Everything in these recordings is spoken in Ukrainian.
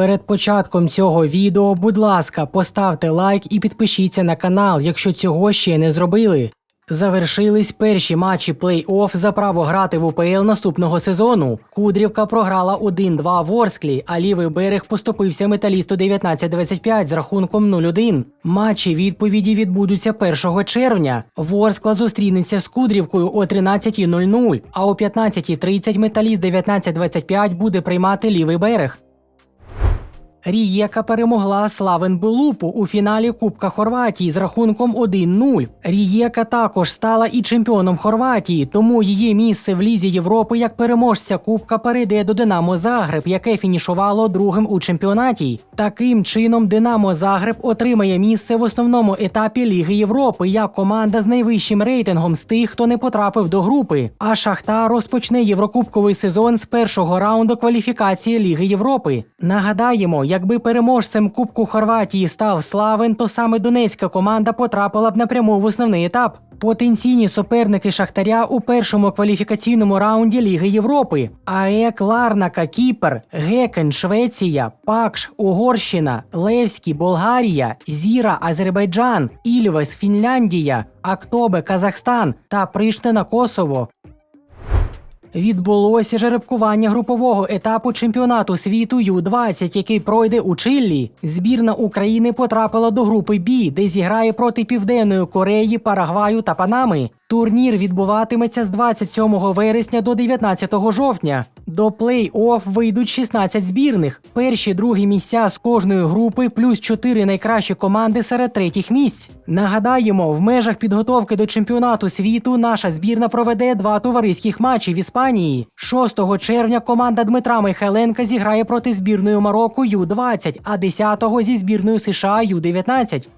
Перед початком цього відео, будь ласка, поставте лайк і підпишіться на канал, якщо цього ще не зробили. Завершились перші матчі плей-офф за право грати в УПЛ наступного сезону. Кудрівка програла 1-2 в Орсклі, а лівий берег поступився металісту 19-25 з рахунком 0-1. Матчі відповіді відбудуться 1 червня. Ворскла зустрінеться з Кудрівкою о 13.00, а о 15.30 металіст 19-25 буде приймати лівий берег. Рієка перемогла Славен Белупу у фіналі Кубка Хорватії з рахунком 1-0. Рієка також стала і чемпіоном Хорватії, тому її місце в Лізі Європи як переможця Кубка перейде до Динамо Загреб, яке фінішувало другим у чемпіонаті. Таким чином, Динамо Загреб отримає місце в основному етапі Ліги Європи як команда з найвищим рейтингом з тих, хто не потрапив до групи. А Шахтар розпочне єврокубковий сезон з першого раунду кваліфікації Ліги Європи. Нагадаємо, якби переможцем Кубку Хорватії став Славен, то саме донецька команда потрапила б напряму в основний етап. Потенційні суперники Шахтаря у першому кваліфікаційному раунді Ліги Європи: АЕК Ларнака, Кіпр, Гекен, Швеція, Пакш, Угорщина, Левський, Болгарія, Зіра, Азербайджан, Ільвес, Фінляндія, Актобе, Казахстан та Приштина, Косово. Відбулося жеребкування групового етапу чемпіонату світу Ю-20, який пройде у Чиллі. Збірна України потрапила до групи Бі, де зіграє проти Південної Кореї, Парагваю та Панами. Турнір відбуватиметься з 27 вересня до 19 жовтня. До плей-офф вийдуть 16 збірних. Перші другі місця з кожної групи, плюс 4 найкращі команди серед третіх місць. Нагадаємо, в межах підготовки до чемпіонату світу наша збірна проведе два товариських матчі в Іспанії. 6 червня команда Дмитра Михайленка зіграє проти збірної Марокко Ю-20, а 10-го зі збірною США Ю-19.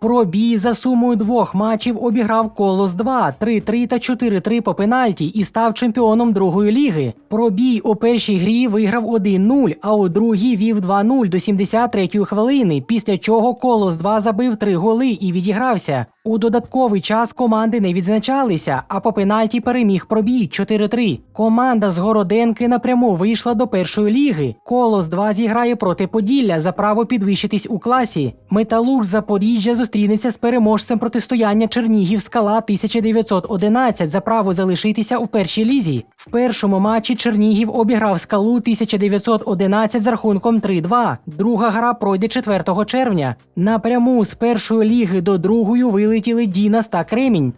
Про бій за сумою двох матчів обіграв Колос 2, 3-3 та 4-3 по пенальті і став чемпіоном другої ліги. Про бій у першій грі виграв 1-0, а у другій вів 2-0 до 73-ї хвилини, після чого Колос 2 забив три голи і відігрався. У додатковий час команди не відзначалися, а по пенальті переміг пробій 4-3. Команда з Городенки напряму вийшла до першої ліги. Колос 2 зіграє проти Поділля за право підвищитись у класі. Металург Запоріжжя зустрінеться з переможцем протистояння Чернігів Скала 1911 за право залишитися у першій лізі. В першому матчі Чернігів обіграв скалу 1911 з рахунком 3-2. Друга гра пройде 4 червня. Напряму з першої ліги до другої вилетіли Дінас та Кремінь.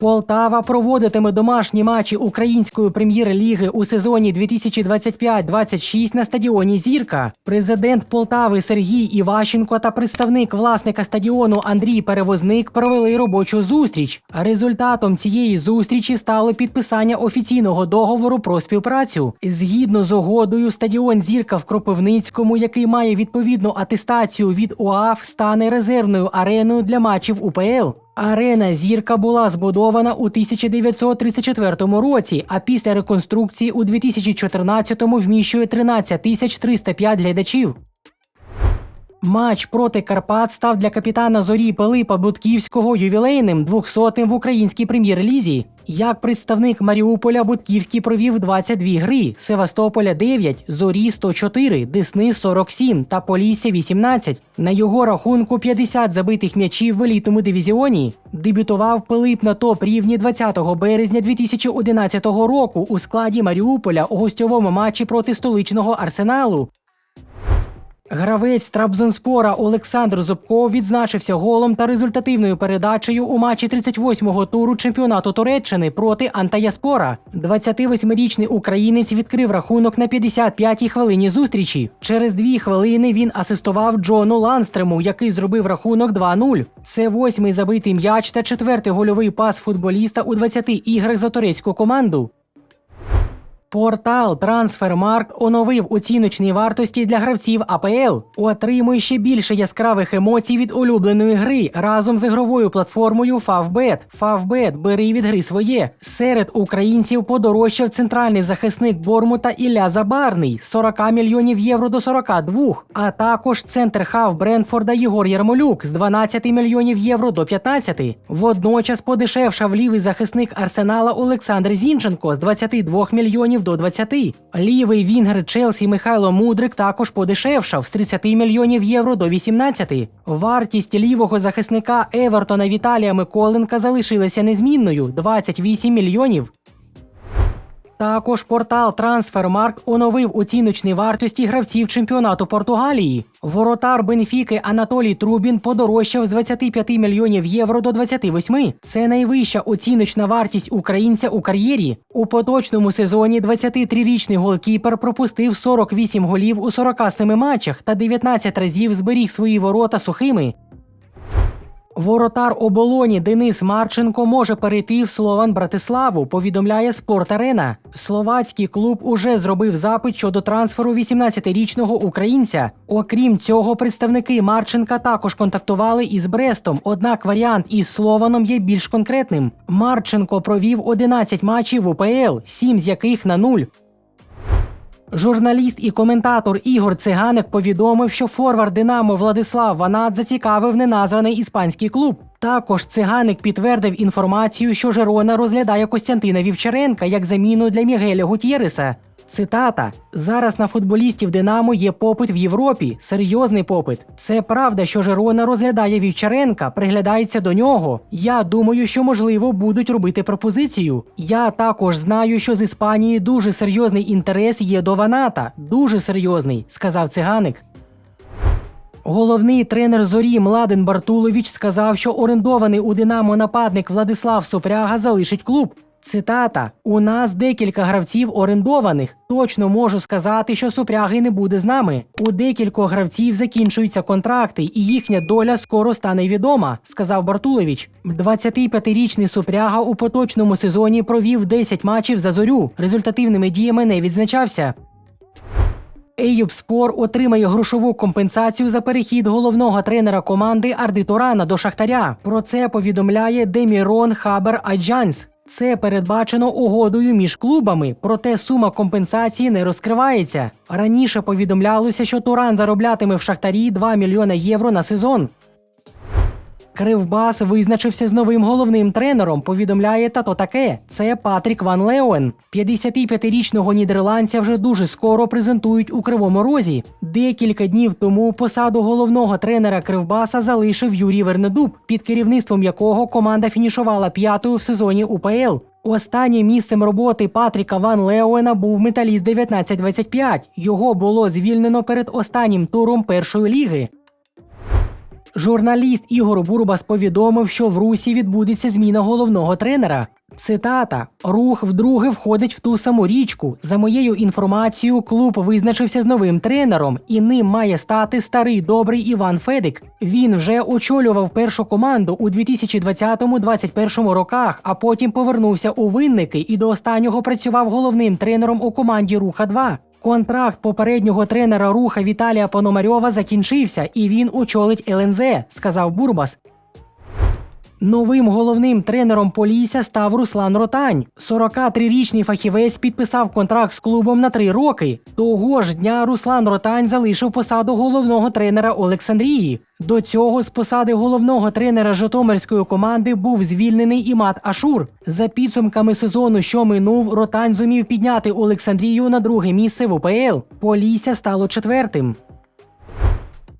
Полтава проводитиме домашні матчі української прем'єр-ліги у сезоні 2025-26 на стадіоні Зірка. Президент Полтави Сергій Іващенко та представник власника стадіону Андрій Перевозник провели робочу зустріч. Результатом цієї зустрічі стало підписання офіційного договору про співпрацю. Згідно з угодою, стадіон Зірка в Кропивницькому, який має відповідну атестацію від УАФ, стане резервною ареною для матчів УПЛ. Арена Зірка була збудована у 1934 році, а після реконструкції у 2014-му вміщує 13 тисяч 305 глядачів. Матч проти Карпат став для капітана зорі Пилипа Будківського ювілейним 200-тим в українській прем'єр-лізі. Як представник Маріуполя Будківський провів 22 гри, Севастополя 9, Зорі 104, Десни 47 та Полісся 18. На його рахунку 50 забитих м'ячів в елітному дивізіоні. Дебютував Пилип на топ рівні 20 березня 2011 року у складі Маріуполя у гостьовому матчі проти столичного арсеналу. Гравець Трабзонспора Олександр Зубков відзначився голом та результативною передачею у матчі 38-го туру чемпіонату Туреччини проти Антаяспора. 28-річний українець відкрив рахунок на 55-й хвилині зустрічі. Через дві хвилини він асистував Джону Ланстрему, який зробив рахунок 2-0. Це восьмий забитий м'яч та четвертий гольовий пас футболіста у 20 іграх за турецьку команду. Портал Трансфермаркт оновив оціночні вартості для гравців АПЛ. Отримуй ще більше яскравих емоцій від улюбленої гри разом з ігровою платформою Favbet. Favbet – бери від гри своє. Серед українців подорожчав центральний захисник Бормута Ілля Забарний з 40 мільйонів євро до 42, а також центр хав Брентфорда Єгор Ярмолюк з 12 мільйонів євро до 15. Водночас подешевшав лівий захисник Арсенала Олександр Зінченко з 22 мільйонів мільйонів до 20. Лівий вінгер Челсі Михайло Мудрик також подешевшав з 30 мільйонів євро до 18. Вартість лівого захисника Евертона Віталія Миколенка залишилася незмінною 28 мільйонів. Також портал Трансфермарк оновив оціночні вартості гравців чемпіонату Португалії. Воротар Бенфіки Анатолій Трубін подорожчав з 25 мільйонів євро до 28. Це найвища оціночна вартість українця у кар'єрі. У поточному сезоні 23-річний голкіпер пропустив 48 голів у 47 матчах та 19 разів зберіг свої ворота сухими. Воротар оболоні Денис Марченко може перейти в Слован Братиславу, повідомляє Спорт Арена. Словацький клуб уже зробив запит щодо трансферу 18-річного українця. Окрім цього, представники Марченка також контактували із Брестом. Однак варіант із Слованом є більш конкретним. Марченко провів 11 матчів УПЛ, 7 з яких на нуль. Журналіст і коментатор Ігор Циганик повідомив, що форвард Динамо Владислав Ванат зацікавив неназваний іспанський клуб. Також циганик підтвердив інформацію, що Жерона розглядає Костянтина Вівчаренка як заміну для Мігеля Гутєреса. Цитата: зараз на футболістів Динамо є попит в Європі, серйозний попит. Це правда, що Жерона розглядає Вівчаренка, приглядається до нього. Я думаю, що можливо будуть робити пропозицію. Я також знаю, що з Іспанії дуже серйозний інтерес є до Ваната. Дуже серйозний, сказав циганик. Головний тренер зорі Младен Бартулович сказав, що орендований у Динамо нападник Владислав Сопряга залишить клуб. Цитата: У нас декілька гравців орендованих. Точно можу сказати, що Супряги не буде з нами. У декількох гравців закінчуються контракти, і їхня доля скоро стане відома, сказав Бартулович. 25-річний Супряга у поточному сезоні провів 10 матчів за зорю. Результативними діями не відзначався. Еюб Спор отримає грошову компенсацію за перехід головного тренера команди Арди Турана до Шахтаря. Про це повідомляє Демірон Хабер Аджанс. Це передбачено угодою між клубами, проте сума компенсації не розкривається. Раніше повідомлялося, що Туран зароблятиме в Шахтарі 2 мільйони євро на сезон. Кривбас визначився з новим головним тренером. Повідомляє тато таке. Це Патрік Ван Леуен. 55-річного нідерландця вже дуже скоро презентують у Кривому Розі. Декілька днів тому посаду головного тренера Кривбаса залишив Юрій Вернедуб, під керівництвом якого команда фінішувала п'ятою в сезоні УПЛ. Останнім місцем роботи Патріка Ван Леуена був металіст 1925. Його було звільнено перед останнім туром першої ліги. Журналіст Ігор Бурбас повідомив, що в Русі відбудеться зміна головного тренера. Цитата: Рух вдруге входить в ту саму річку. За моєю інформацією, клуб визначився з новим тренером, і ним має стати старий добрий Іван Федик. Він вже очолював першу команду у 2020-2021 роках, а потім повернувся у винники і до останнього працював головним тренером у команді Руха 2 Контракт попереднього тренера руха Віталія Пономарьова закінчився, і він очолить ЛНЗ, сказав Бурбас. Новим головним тренером Полісся став Руслан Ротань. 43-річний фахівець підписав контракт з клубом на три роки. Того ж дня Руслан Ротань залишив посаду головного тренера Олександрії. До цього з посади головного тренера Житомирської команди був звільнений Імат Ашур. За підсумками сезону, що минув, Ротань зумів підняти Олександрію на друге місце в УПЛ. Полісся стало четвертим.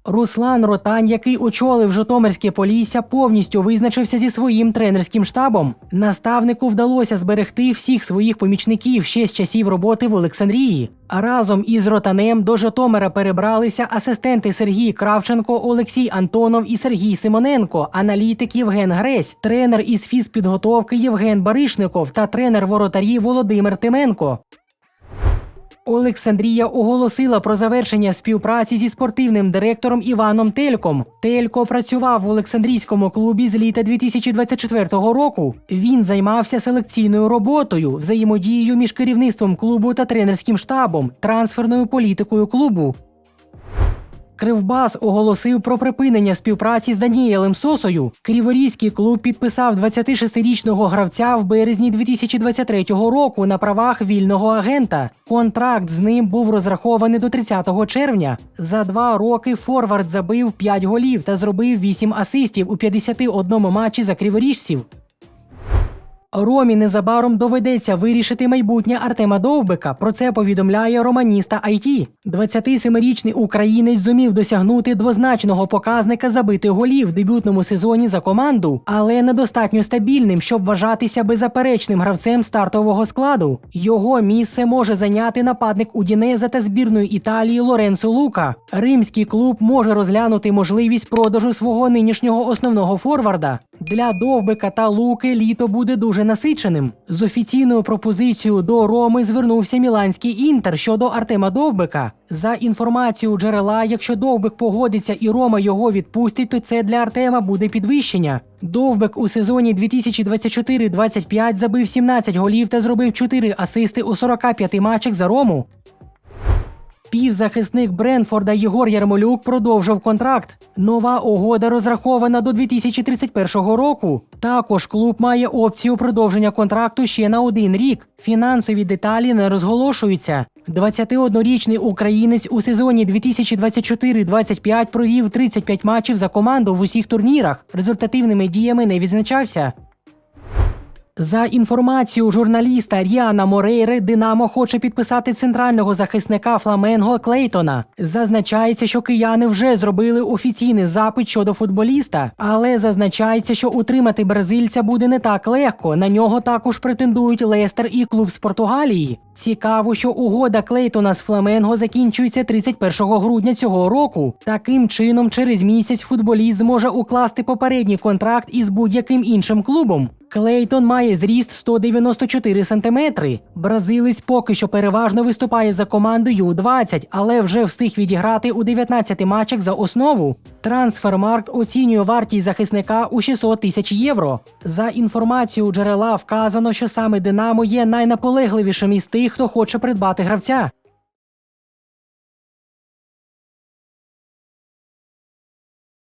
Руслан Ротань, який очолив Житомирське Полісся, повністю визначився зі своїм тренерським штабом. Наставнику вдалося зберегти всіх своїх помічників ще з часів роботи в Олександрії. А разом із Ротанем до Житомира перебралися асистенти Сергій Кравченко, Олексій Антонов і Сергій Симоненко, аналітик Євген Гресь, тренер із фізпідготовки Євген Баришников та тренер воротарів Володимир Тименко. Олександрія оголосила про завершення співпраці зі спортивним директором Іваном Тельком. Телько працював в Олександрійському клубі з літа 2024 року. Він займався селекційною роботою, взаємодією між керівництвом клубу та тренерським штабом, трансферною політикою клубу. Кривбас оголосив про припинення співпраці з Даніелем Сосою. Криворізький клуб підписав 26-річного гравця в березні 2023 року на правах вільного агента. Контракт з ним був розрахований до 30 червня. За два роки Форвард забив 5 голів та зробив 8 асистів у 51 матчі за криворіжців. Ромі незабаром доведеться вирішити майбутнє Артема Довбика. Про це повідомляє романіста IT. 27-річний українець зумів досягнути двозначного показника забитих голів в дебютному сезоні за команду, але недостатньо стабільним, щоб вважатися беззаперечним гравцем стартового складу. Його місце може зайняти нападник Удінеза та збірної Італії Лоренцо Лука. Римський клуб може розглянути можливість продажу свого нинішнього основного форварда. Для Довбика та Луки літо буде дуже насиченим. З офіційною пропозицією до Роми звернувся Міланський інтер щодо Артема Довбика. За інформацією джерела, якщо Довбик погодиться і Рома його відпустить, то це для Артема буде підвищення. Довбик у сезоні 2024-25 забив 17 голів та зробив 4 асисти у 45 матчах за Рому. Півзахисник Бренфорда Єгор Ярмолюк продовжив контракт. Нова угода розрахована до 2031 року. Також клуб має опцію продовження контракту ще на один рік. Фінансові деталі не розголошуються. 21-річний українець у сезоні 2024-25 провів 35 матчів за команду в усіх турнірах. Результативними діями не відзначався. За інформацією журналіста Ріана Морейри, Динамо хоче підписати центрального захисника Фламенго Клейтона. Зазначається, що кияни вже зробили офіційний запит щодо футболіста, але зазначається, що утримати бразильця буде не так легко. На нього також претендують Лестер і клуб з Португалії. Цікаво, що угода Клейтона з Фламенго закінчується 31 грудня цього року. Таким чином, через місяць футболіст зможе укласти попередній контракт із будь-яким іншим клубом. Клейтон має зріст 194 сантиметри. Бразилець поки що переважно виступає за командою У-20, але вже встиг відіграти у 19 матчах за основу. Трансфермаркт оцінює вартість захисника у 600 тисяч євро. За інформацією джерела вказано, що саме Динамо є найнаполегливішим із тих, хто хоче придбати гравця.